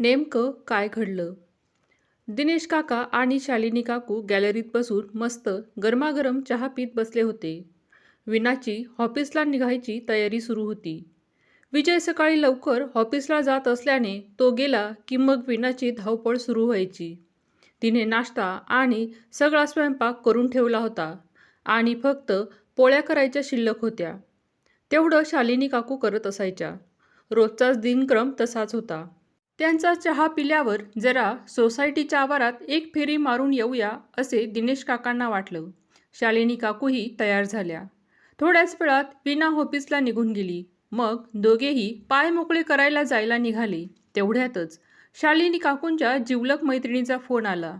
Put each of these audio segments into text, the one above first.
नेमकं काय घडलं? दिनेश काका आणि शालिनी काकू गॅलरीत बसून मस्त गरमागरम चहा पीत बसले होते. विनाची ऑफिसला निघायची तयारी सुरू होती. विजय सकाळी लवकर ऑफिसला जात असल्याने तो गेला की मग विनाची धावपळ सुरू व्हायची. तिने नाश्ता आणि सगळा स्वयंपाक करून ठेवला होता आणि फक्त पोळ्या करायच्या शिल्लक होत्या. तेवढं शालिनी काकू करत असायच्या. रोजचाच दिनक्रम तसाच होता. त्यांचा चहा पिल्यावर जरा सोसायटीच्या आवारात एक फेरी मारून येऊया असे दिनेश काकांना वाटलं. शालिनी काकूही तयार झाल्या. थोड्याच वेळात विना ऑफिसला निघून गेली. मग दोघेही पाय मोकळे करायला जायला निघाले. तेवढ्यातच शालिनी काकूंच्या जिवलक मैत्रिणीचा फोन आला.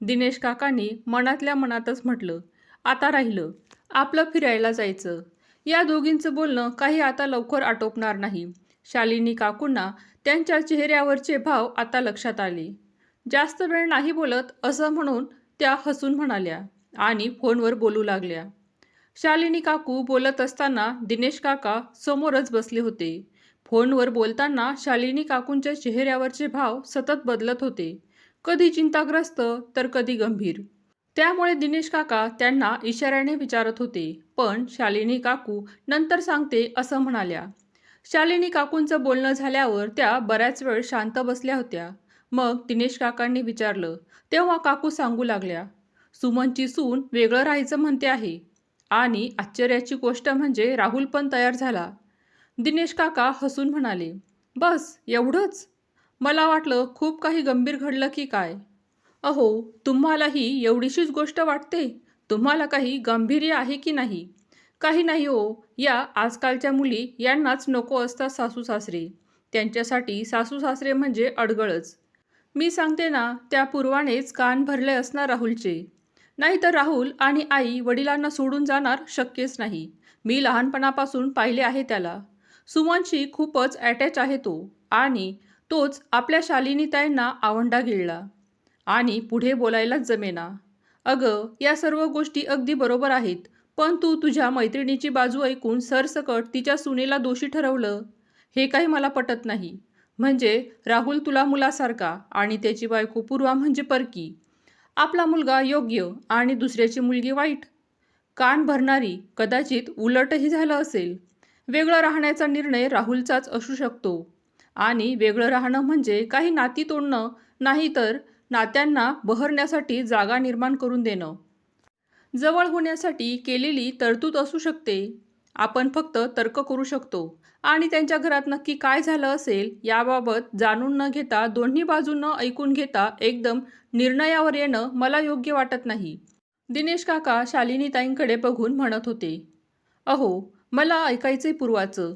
दिनेश काकांनी मनातल्या मनातच म्हटलं आता राहिलं. आपलं फिरायला जायचं. या दोघींचं बोलणं काही आता लवकर आटोपणार नाही. शालिनी काकूंना त्यांच्या चेहऱ्यावरचे भाव आता लक्षात आले. जास्त वेळ नाही बोलत असं म्हणून त्या हसून म्हणाल्या आणि फोनवर बोलू लागल्या. शालिनी काकू बोलत असताना दिनेश काका समोरच बसले होते. फोनवर बोलताना शालिनी काकूंच्या चेहऱ्यावरचे भाव सतत बदलत होते. कधी चिंताग्रस्त तर कधी गंभीर. त्यामुळे दिनेश काका त्यांना इशाऱ्याने विचारत होते. पण शालिनी काकू नंतर सांगते असं म्हणाल्या. शालिनी काकूंचं बोलणं झाल्यावर त्या बऱ्याच वेळ शांत बसल्या होत्या. मग दिनेश काकांनी विचारलं तेव्हा काकू सांगू लागल्या सुमनची सून वेगळं राहायचं म्हणते आहे. आणि आश्चर्याची गोष्ट म्हणजे राहुल पण तयार झाला. दिनेश काका हसून म्हणाले बस एवढंच? मला वाटलं खूप काही गंभीर घडलं की काय? अहो तुम्हालाही एवढीशीच गोष्ट वाटते? तुम्हाला काही गांभीर्य आहे की नाही? काही नाही हो. या आजकालच्या मुली यांनाच नको असतात सासू सासरे. त्यांच्यासाठी सासू सासरे म्हणजे अडगळच. मी सांगते ना त्या पूर्वानेच कान भरले असणार राहुलचे. नाहीतर राहुल आणि आई वडिलांना सोडून जाणार शक्यच नाही. मी लहानपणापासून पाहिले आहे त्याला. सुमनशी खूपच अटॅच आहे तो आणि तोच आपल्या शालिनीताईंना आवंडा गिळला. आणि पुढे बोलायलाच जमेना. अगं या सर्व गोष्टी अगदी बरोबर आहेत. पण तू तुझ्या मैत्रिणीची बाजू ऐकून सरसकट तिच्या सुनेला दोषी ठरवलं. हे काही मला पटत नाही. म्हणजे राहुल तुला मुलासारखा आणि त्याची बायको पूर्वा म्हणजे परकी. आपला मुलगा योग्य आणि दुसऱ्याची मुलगी वाईट. कान भरणारी कदाचित उलटही झालं असेल. वेगळं राहण्याचा निर्णय राहुलचाच असू शकतो. आणि वेगळं राहणं म्हणजे काही नाती तोडणं नाही तर नात्यांना बहरण्यासाठी जागा निर्माण करून देणं. जवळ होण्यासाठी केलेली तरतूद असू शकते. आपण फक्त तर्क करू शकतो. आणि त्यांच्या घरात नक्की काय झालं असेल याबाबत जाणून न घेता दोन्ही बाजूनं ऐकून घेता एकदम निर्णयावर येणं मला योग्य वाटत नाही. दिनेश काका शालिनीताईंकडे बघून म्हणत होते. अहो मला ऐकायचंय पूर्वाचं.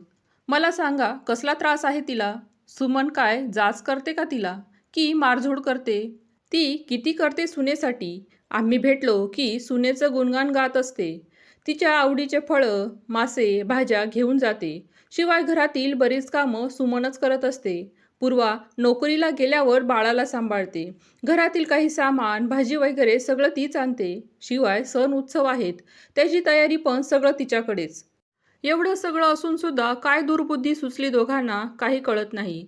मला सांगा कसला त्रास आहे तिला? सुमन काय जाच करते का तिला? की मारझोड करते? ती किती करते सुनेसाठी? आम्ही भेटलो की सुनेचं गुणगान गात असते. तिच्या आवडीचे फळं मासे भाज्या घेऊन जाते. शिवाय घरातील बरीच कामं सुमनच करत असते. पूर्वा नोकरीला गेल्यावर बाळाला सांभाळते. घरातील काही सामान भाजी वगैरे सगळं तीच आणते. शिवाय सण उत्सव आहेत. त्याची तयारी पण सगळं तिच्याकडेच. एवढं सगळं असून सुद्धा काय दुर्बुद्धी सुचली दोघांना काही कळत नाही.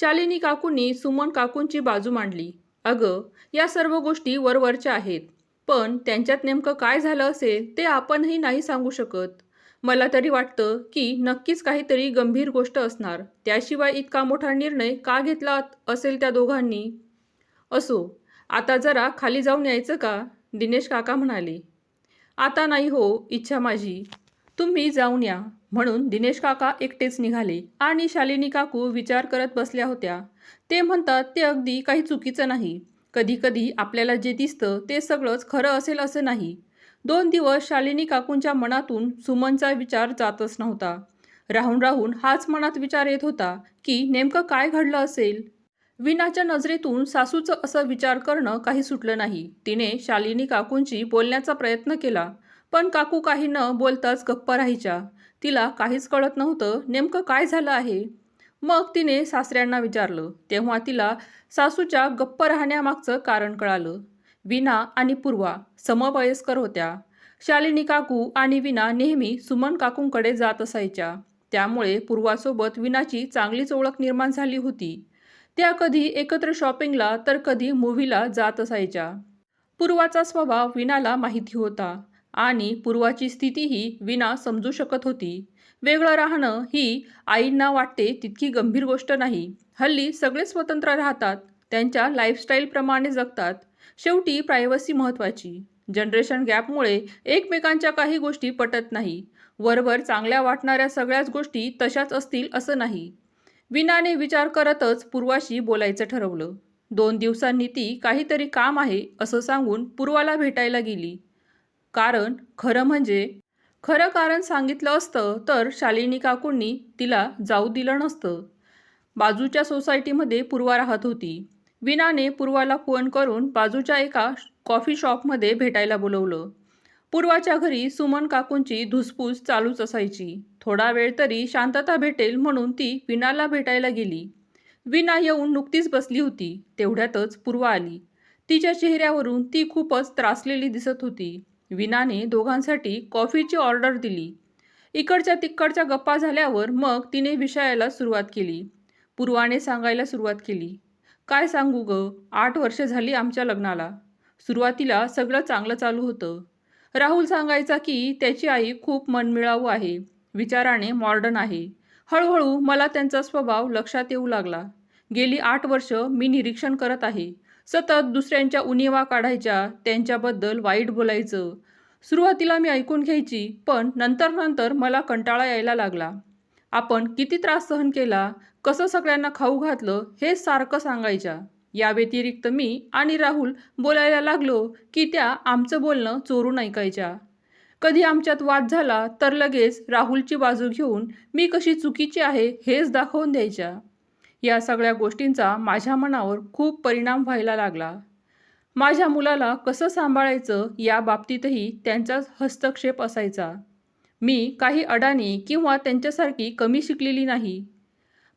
शालिनी काकूंनी सुमन काकूंची बाजू मांडली. अगं या सर्व गोष्टी वरवरच्या आहेत. पण त्यांच्यात नेमकं काय झालं असेल ते आपणही नाही सांगू शकत. मला तरी वाटतं की नक्कीच काहीतरी गंभीर गोष्ट असणार. त्याशिवाय इतका मोठा निर्णय का घेतला असेल त्या दोघांनी? असो आता जरा खाली जाऊन यायचं का? दिनेश काका म्हणाले. आता नाही हो इच्छा माझी. तुम्ही जाऊन या. म्हणून दिनेश काका एकटेच निघाले आणि शालिनी काकू विचार करत बसल्या होत्या. ते म्हणतात ते अगदी काही चुकीचं नाही. कधीकधी आपल्याला जे दिसतं ते सगळंच खरं असेल असं नाही. दोन दिवस शालिनी काकूंच्या मनातून सुमनचा विचार जातच नव्हता. राहून राहून हाच मनात विचार येत होता की नेमकं काय घडलं असेल? विनाच्या नजरेतून सासूचं असं विचार करणं काही सुटलं नाही. तिने शालिनी काकूंची बोलण्याचा प्रयत्न केला पण काकू काही न बोलताच गप्प राहायच्या. तिला काहीच कळत नव्हतं नेमकं काय झालं आहे. मग तिने सासऱ्यांना विचारलं. तेव्हा तिला सासूच्या गप्प राहण्यामागचं कारण कळालं. विना आणि पूर्वा समवयस्कर होत्या. शालिनी काकू आणि विना नेहमी सुमन काकूंकडे जात असायच्या. त्यामुळे पूर्वासोबत विनाची चांगलीच ओळख निर्माण झाली होती. त्या कधी एकत्र शॉपिंगला तर कधी मूव्हीला जात असायच्या. पूर्वाचा स्वभाव विनाला माहिती होता आणि पूर्वाची स्थितीही विना समजू शकत होती. वेगळं राहणं ही आईंना वाटते तितकी गंभीर गोष्ट नाही. हल्ली सगळे स्वतंत्र राहतात त्यांच्या लाईफस्टाईलप्रमाणे जगतात. शेवटी प्रायव्हसी महत्त्वाची जनरेशन गॅपमुळे एकमेकांच्या काही गोष्टी पटत नाही. वरवर चांगल्या वाटणाऱ्या सगळ्याच गोष्टी तशाच असतील असं नाही. विनाने विचार करतच पूर्वाशी बोलायचं ठरवलं. दोन दिवसांनी ती काहीतरी काम आहे असं सांगून पूर्वाला भेटायला गेली. कारण खरं म्हणजे खरं कारण सांगितलं असतं तर शालिनी काकूंनी तिला जाऊ दिलं नसतं. बाजूच्या सोसायटीमध्ये पूर्वा राहत होती. विनाने पूर्वाला फोन करून बाजूच्या एका कॉफी शॉपमध्ये भेटायला बोलवलं. पूर्वाच्या घरी सुमन काकूंची धुसफूस चालूच असायची. थोडा वेळ तरी शांतता भेटेल म्हणून ती विनाला भेटायला गेली. विना येऊन नुकतीच बसली होती. तेवढ्यातच पूर्वा आली. तिच्या चेहऱ्यावरून ती खूपच त्रासलेली दिसत होती. विनाने दोघांसाठी कॉफीची ऑर्डर दिली. इकडच्या तिकडच्या गप्पा झाल्यावर मग तिने विषयाला सुरुवात केली. पूर्वाने सांगायला सुरुवात केली. काय सांगू ग? आठ वर्ष झाली आमच्या लग्नाला. सुरुवातीला सगळं चांगलं चालू होतं. राहुल सांगायचा की त्याची आई खूप मनमिळावू आहे. विचाराने मॉडर्न आहे. हळूहळू मला त्यांचा स्वभाव लक्षात येऊ लागला. गेली आठ वर्ष मी निरीक्षण करत आहे. सतत दुसऱ्यांच्या उणिवा काढायच्या त्यांच्याबद्दल वाईट बोलायचं. सुरुवातीला मी ऐकून घ्यायची पण नंतर नंतर मला कंटाळा यायला लागला. आपण किती त्रास सहन केला कसं सगळ्यांना खाऊ घातलं हे सारखं सांगायच्या. या व्यतिरिक्त मी आणि राहुल बोलायला लागलो की त्या आमचं बोलणं चोरून ऐकायच्या. कधी आमच्यात वाद झाला तर लगेच राहुलची बाजू घेऊन मी कशी चुकीची आहे हेच दाखवून द्यायच्या. या सगळ्या गोष्टींचा माझ्या मनावर खूप परिणाम व्हायला लागला. माझ्या मुलाला कसं सांभाळायचं या बाबतीतही त्यांचाच हस्तक्षेप असायचा. मी काही अडाणी किंवा त्यांच्यासारखी कमी शिकलेली नाही.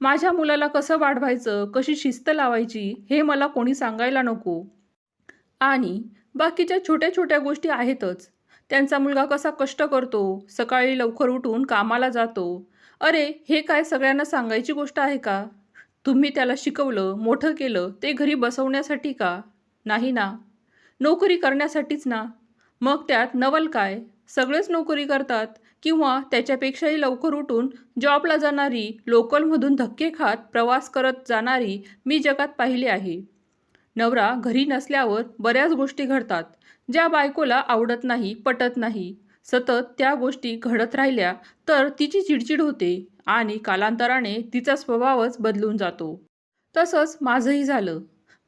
माझ्या मुलाला कसं वाढवायचं कशी शिस्त लावायची हे मला कोणी सांगायला नको. आणि बाकीच्या छोट्या छोट्या गोष्टी आहेतच. त्यांचा मुलगा कसा कष्ट करतो सकाळी लवकर उठून कामाला जातो. अरे हे काय सगळ्यांना सांगायची गोष्ट आहे का? तुम्ही त्याला शिकवलं मोठं केलं ते घरी बसवण्यासाठी का? नाही ना. नोकरी करण्यासाठीच ना. मग त्यात नवल काय? सगळेच नोकरी करतात किंवा त्याच्यापेक्षाही लवकर उठून जॉबला जाणारी लोकलमधून धक्के खात प्रवास करत जाणारी मी जगात पाहिली आहे. नवरा घरी नसल्यावर बऱ्याच गोष्टी घडतात. ज्या बायकोला आवडत नाही पटत नाही. सतत त्या गोष्टी घडत राहिल्या तर तिची चिडचिड होते आणि कालांतराने तिचा स्वभावच बदलून जातो. तसंच माझंही झालं.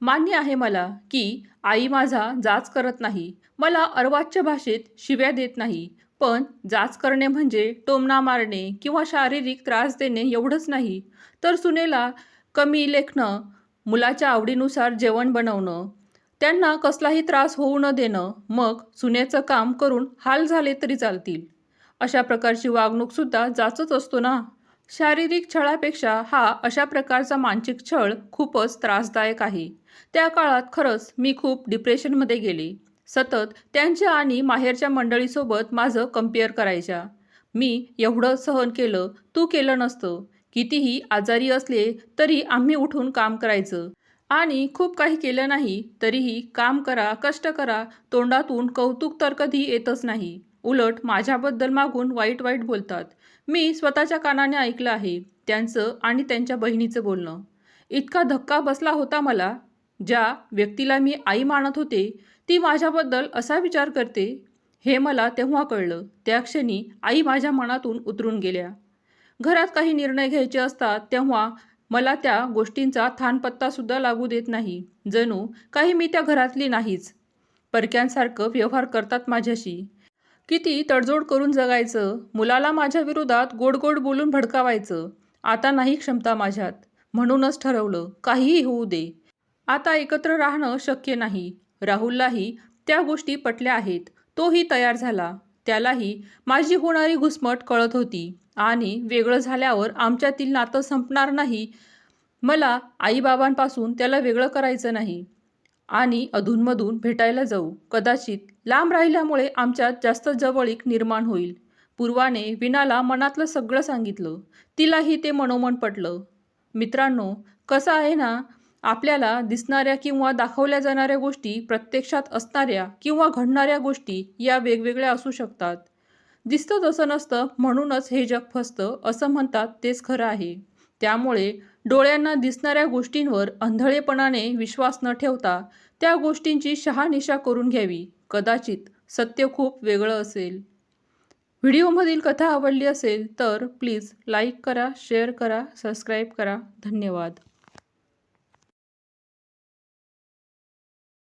मान्य आहे मला की आई माझा जाच करत नाही. मला अर्वाच्य भाषेत शिव्या देत नाही. पण जाच करणे म्हणजे टोमणा मारणे किंवा शारीरिक त्रास देणे एवढंच नाही. तर सुनेला कमी लेखणं मुलाच्या आवडीनुसार जेवण बनवणं त्यांना कसलाही त्रास होऊ न देणं मग सुनेचं काम करून हाल झाले तरी चालतील. अशा प्रकारची वागणूकसुद्धा जाचच असतो ना? शारीरिक छळापेक्षा हा अशा प्रकारचा मानसिक छळ खूपच त्रासदायक आहे. त्या काळात खरंच मी खूप डिप्रेशनमध्ये गेले. सतत त्यांच्या आणि माहेरच्या मंडळीसोबत माझं कंपेअर करायच्या. मी एवढं सहन केलं तू केलं नसतं. कितीही आजारी असले तरी आम्ही उठून काम करायचं. आणि खूप काही केलं नाही तरीही काम करा कष्ट करा तोंडातून कौतुक तर कधी येतच नाही. उलट माझ्याबद्दल मागून वाईट वाईट बोलतात. मी स्वतःच्या कानाने ऐकलं आहे त्यांचं आणि त्यांच्या बहिणीचं बोलणं. इतका धक्का बसला होता मला. ज्या व्यक्तीला मी आई मानत होते ती माझ्याबद्दल असा विचार करते. हे मला तेव्हा कळलं. त्या क्षणी आई माझ्या मनातून उतरून गेल्या. घरात काही निर्णय घ्यायचे असतात तेव्हा मला त्या गोष्टींचा थानपत्तासुद्धा लागू देत नाही. जणू काही मी त्या घरातली नाहीच. परक्यांसारखं व्यवहार करतात माझ्याशी. किती तडजोड करून जगायचं. मुलाला माझ्या विरोधात गोड गोड बोलून भडकावायचं. आता नाही क्षमता माझ्यात. म्हणूनच ठरवलं काहीही होऊ दे. आता एकत्र राहणं शक्य नाही. राहुललाही त्या गोष्टी पटल्या आहेत. तोही तयार झाला. त्यालाही माझी होणारी घुसमट कळत होती. आणि वेगळं झाल्यावर आमच्यातील नातं संपणार नाही. मला आईबाबांपासून त्याला वेगळं करायचं नाही. आणि अधूनमधून भेटायला जाऊ. कदाचित लांब राहिल्यामुळे आमच्यात जास्त जवळीक निर्माण होईल. पूर्वाने विनाला मनातलं सगळं सांगितलं. तिलाही ते मनोमन पटलं. मित्रांनो कसं आहे ना? आपल्याला दिसणाऱ्या किंवा दाखवल्या जाणाऱ्या गोष्टी प्रत्यक्षात असणाऱ्या किंवा घडणाऱ्या गोष्टी या वेगवेगळ्या असू शकतात. दिसतं तसं नसतं म्हणूनच हे जग फसतं असं म्हणतात तेच खरं आहे. त्यामुळे डोळ्यांना दिसणाऱ्या गोष्टींवर अंधळेपणाने विश्वास न ठेवता त्या गोष्टींची शहानिशा करून घ्यावी. कदाचित सत्य खूप वेगळं असेल. व्हिडिओमधील कथा आवडली असेल तर प्लीज लाईक करा शेअर करा सबस्क्राईब करा. धन्यवाद.